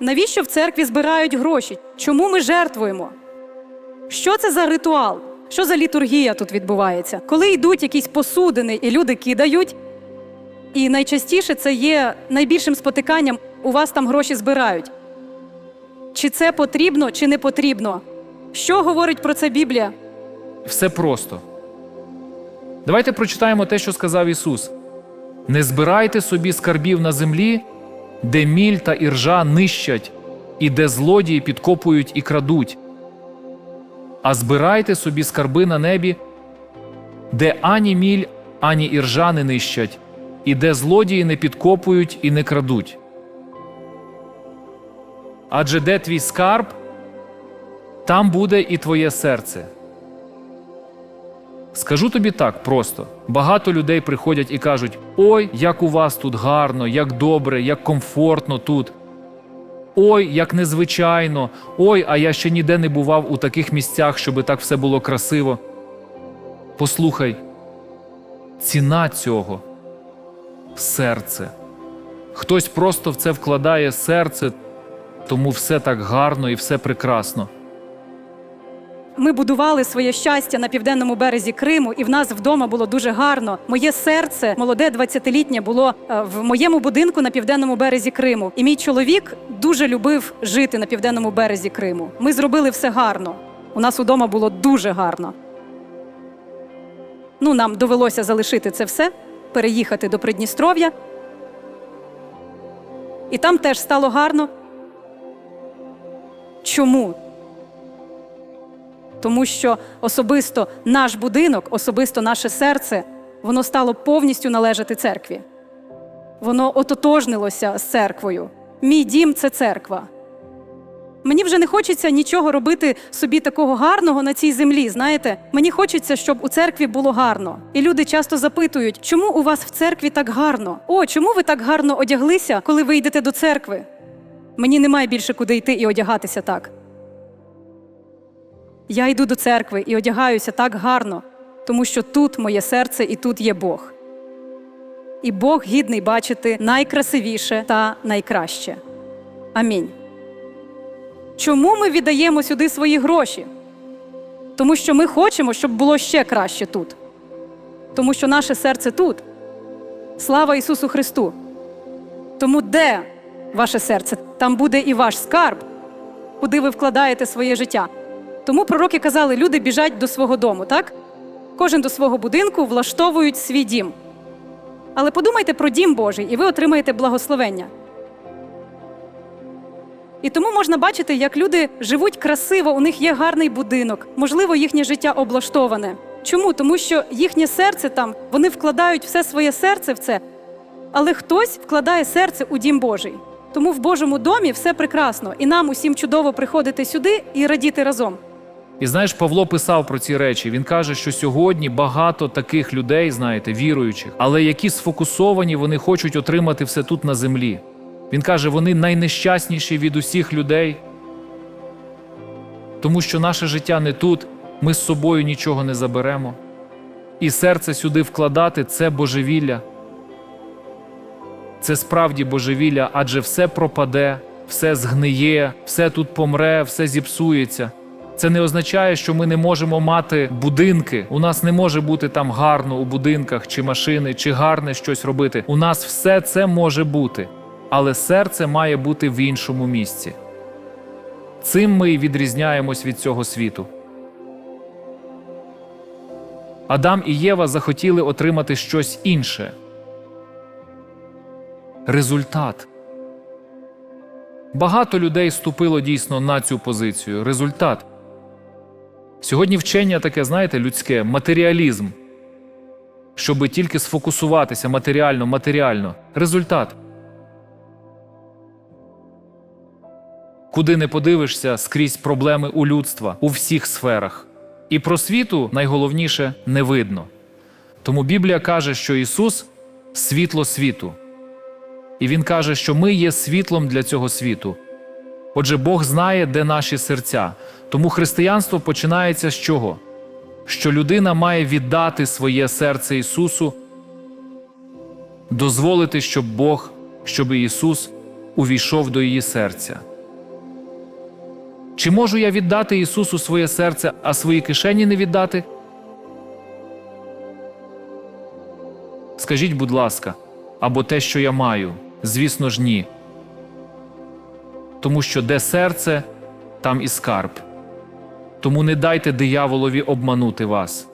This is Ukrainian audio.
Навіщо в церкві збирають гроші? Чому ми жертвуємо? Що це за ритуал? Що за літургія тут відбувається? Коли йдуть якісь посудини і люди кидають, і найчастіше це є найбільшим спотиканням, у вас там гроші збирають. Чи це потрібно, чи не потрібно? Що говорить про це Біблія? Все просто. Давайте прочитаємо те, що сказав Ісус: не збирайте собі скарбів на землі, де міль та іржа нищать, і де злодії підкопують і крадуть. А збирайте собі скарби на небі, де ані міль, ані іржа не нищать, і де злодії не підкопують і не крадуть. Адже де твій скарб, там буде і твоє серце. Скажу тобі так просто: багато людей приходять і кажуть: ой, як у вас тут гарно, як добре, як комфортно тут. Ой, як незвичайно, ой, а я ще ніде не бував у таких місцях, щоб так все було красиво. Послухай, ціна цього серце. Хтось просто в це вкладає серце, тому все так гарно і все прекрасно. Ми будували своє щастя на південному березі Криму, і в нас вдома було дуже гарно. Моє серце, молоде 20-літнє, було е, в моєму будинку на південному березі Криму. І мій чоловік дуже любив жити на південному березі Криму. Ми зробили все гарно. У нас удома було дуже гарно. Ну, нам довелося залишити це все, переїхати до Придністров'я. І там теж стало гарно. Чому? Тому що особисто наш будинок, особисто наше серце, воно стало повністю належати церкві. Воно ототожнилося з церквою. Мій дім це церква. Мені вже не хочеться нічого робити собі такого гарного на цій землі. Знаєте, мені хочеться, щоб у церкві було гарно. І люди часто запитують, чому у вас в церкві так гарно? О, чому ви так гарно одяглися, коли ви йдете до церкви? Мені немає більше куди йти і одягатися так. Я йду до церкви і одягаюся так гарно, тому що тут моє серце і тут є Бог. І Бог гідний бачити найкрасивіше та найкраще. Амінь. Чому ми віддаємо сюди свої гроші? Тому що ми хочемо, щоб було ще краще тут. Тому що наше серце тут. Слава Ісусу Христу! Тому де ваше серце, там буде і ваш скарб, куди ви вкладаєте своє життя. Тому пророки казали, люди біжать до свого дому, так? Кожен до свого будинку влаштовують свій дім. Але подумайте про дім Божий, і ви отримаєте благословення. І тому можна бачити, як люди живуть красиво, у них є гарний будинок, можливо, їхнє життя облаштоване. Чому? Тому що їхнє серце там, вони вкладають все своє серце в це, але хтось вкладає серце у дім Божий. Тому в Божому домі все прекрасно, і нам усім чудово приходити сюди і радіти разом. І знаєш, Павло писав про ці речі. Він каже, що сьогодні багато таких людей, знаєте, віруючих, але які сфокусовані, вони хочуть отримати все тут на землі. Він каже, вони найнещасніші від усіх людей, тому що наше життя не тут, ми з собою нічого не заберемо. І серце сюди вкладати це божевілля. Це справді божевілля, адже все пропаде, все згниє, все тут помре, все зіпсується. Це не означає, що ми не можемо мати будинки. У нас не може бути там гарно у будинках, чи машини, чи гарне щось робити. У нас все це може бути, але серце має бути в іншому місці. Цим ми й відрізняємось від цього світу. Адам і Єва захотіли отримати щось інше. Результат. Багато людей ступило дійсно на цю позицію. Результат. Сьогодні вчення таке, знаєте, людське матеріалізм. Щоби тільки сфокусуватися матеріально, матеріально. Результат. Куди не подивишся, скрізь проблеми у людства у всіх сферах. І про світу найголовніше не видно. Тому Біблія каже, що Ісус світло світу. І Він каже, що ми є світлом для цього світу. Отже, Бог знає, де наші серця. Тому християнство починається з чого? Що людина має віддати своє серце Ісусу, дозволити, щоб Бог, щоб Ісус увійшов до її серця. Чи можу я віддати Ісусу своє серце, а свої кишені не віддати? Скажіть, будь ласка, або те, що я маю, звісно ж, ні. Тому що де серце, там і скарб. Тому не дайте дияволові обманути вас.